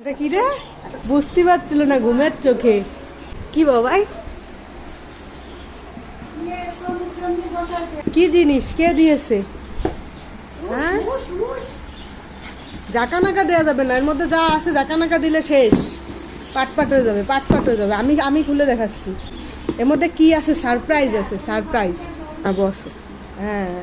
এটা কি রে? বুঝতে পারছিল না, ঘুমের চোখে। কি বাবাই কি জিনিস? কে দিয়েছে? হ্যাঁ? জাকা নাকা দেওয়া যাবে না, এর মধ্যে যা আছে জাকা নাকা দিলে শেষ। পাট পাট হয়ে যাবে, পাট পাট হয়ে যাবে। আমি আমি খুলে দেখাচ্ছি। এর মধ্যে কি আছে? সারপ্রাইজ আছে, সারপ্রাইজ। বসো। হ্যাঁ।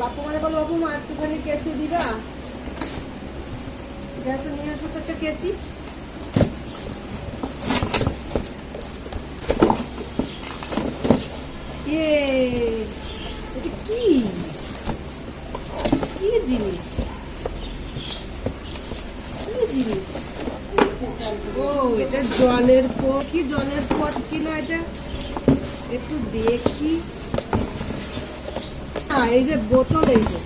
বাপু মানে বলো, বাপু, মা, একটুখানি কেসি দিবা? যা তো নিয়ে আসো তো একটা কেসি। ইয়ে এটা কি? কি জিনিস? কি জিনিস? ও, এটা জলের পট কি জলের পট কিনা এটা? একটু দেখি। এই যে বোতল, এই যে।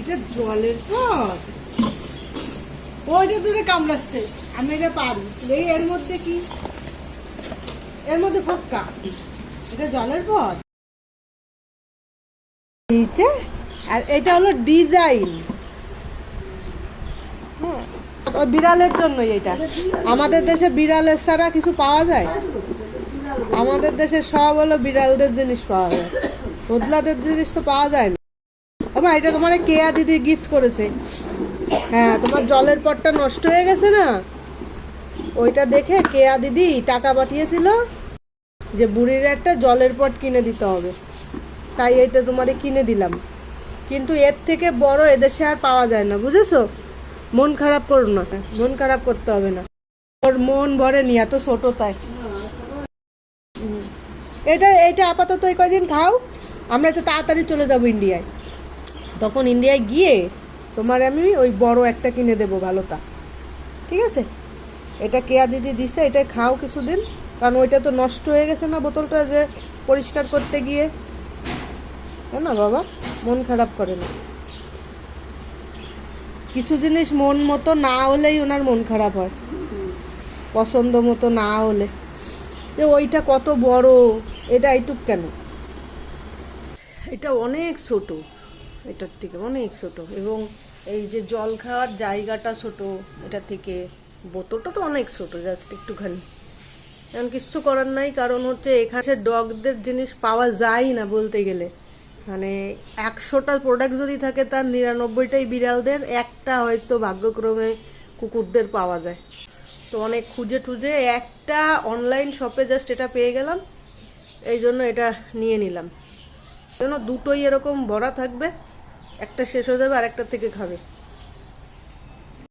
এটা জলের পট ওইটা দূরে কামড়াচ্ছে। আমি এটা পারি। এর মধ্যে কি? এর মধ্যে এটা জলের এইটা, আর এটা হলো ডিজাইন। ওই বিড়ালের জন্য এটা। আমাদের দেশে বিড়ালের ছাড়া কিছু পাওয়া যায়? আমাদের দেশে সব হলো বিড়ালদের জিনিস পাওয়া যায়। বদলাদের জিনিস তো পাওয়া যায় না। আমা এটা তোমার কেয়া দিদি গিফট করেছে। হ্যাঁ তোমার জলের পটটা নষ্ট হয়ে গেছে না? ওইটা দেখে কেয়া দিদি টাকা পাঠিয়েছিল যে বুড়ির একটা জলের পট কিনে দিতে হবে। তাই এটা তোমারে কিনে দিলাম। কিন্তু এর থেকে বড় এদেশে আর পাওয়া যায় না, বুঝেছ? মন খারাপ করো না। মন খারাপ করতে হবে না। ওর মন ভরেনি এত ছোট তাই। এটা এটা আপাতত এই কয়দিন খাও, আমরা তো তাড়াতাড়ি চলে যাব ইন্ডিয়ায়। তখন ইন্ডিয়ায় গিয়ে তোমার আমি ওই বড় একটা কিনে দেবো ভালোটা। ঠিক আছে? এটা কেয়া দিদি দিছে, এটা খাও কিছুদিন, কারণ ওইটা তো নষ্ট হয়ে গেছে না বোতলটা যে পরিষ্কার করতে গিয়ে। তাই না বাবা? মন খারাপ করে না। কিছু জিনিস মন মতো না হলেই ওনার মন খারাপ হয়। পছন্দ মতো না হলে। যে ওইটা কত বড় এটা এইটুক কেন? এটা অনেক ছোট, এটার থেকে অনেক ছোট। এবং এই যে জল খাওয়ার জায়গাটা ছোট, এটা থেকে বোতলটা তো অনেক ছোট জাস্ট একটুখানি। এখন কিচ্ছু করার নাই, কারণ হচ্ছে এখানে ডগদের জিনিস পাওয়া যায় না বলতে গেলে। মানে একশোটা প্রোডাক্ট যদি থাকে, তার নিরানব্বইটাই বিড়ালদের, একটা হয়তো ভাগ্যক্রমে কুকুরদের পাওয়া যায়। তো অনেক খুঁজে টুজে একটা অনলাইন শপে জাস্ট এটা পেয়ে গেলাম। এই জন্য এটা নিয়ে নিলাম। কেন দুটোই এরকম ভরা থাকবে, একটা শেষ হয়ে যাবে আর একটা থেকে খাবে।